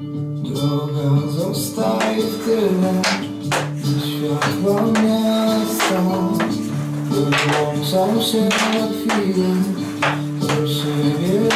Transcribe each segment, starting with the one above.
Droga zostaje w tyle. Światła miasta Wyłączam się na chwilę. Do siebie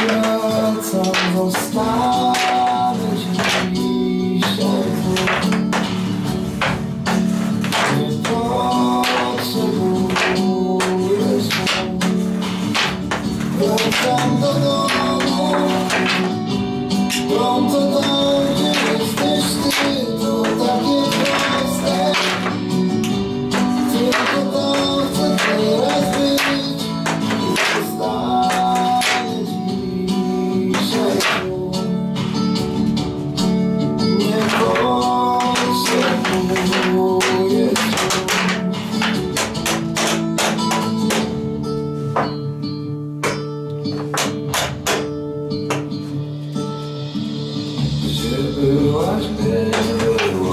byłaś, gdy nie było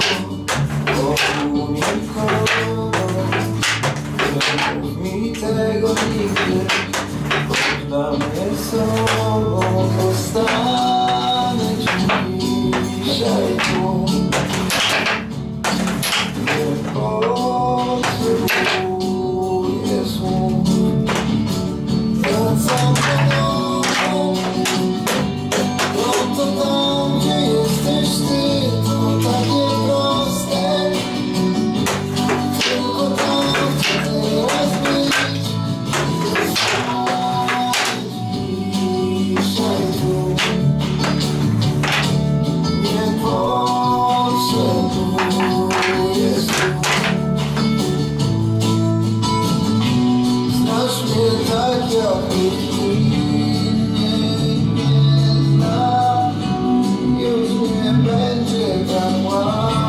Wokół nikogo Nie mi tego nigdy. Oddam je sobą Zostanę dzisiaj tu Nie potrzebuję słów. Wracam do domu. To, to,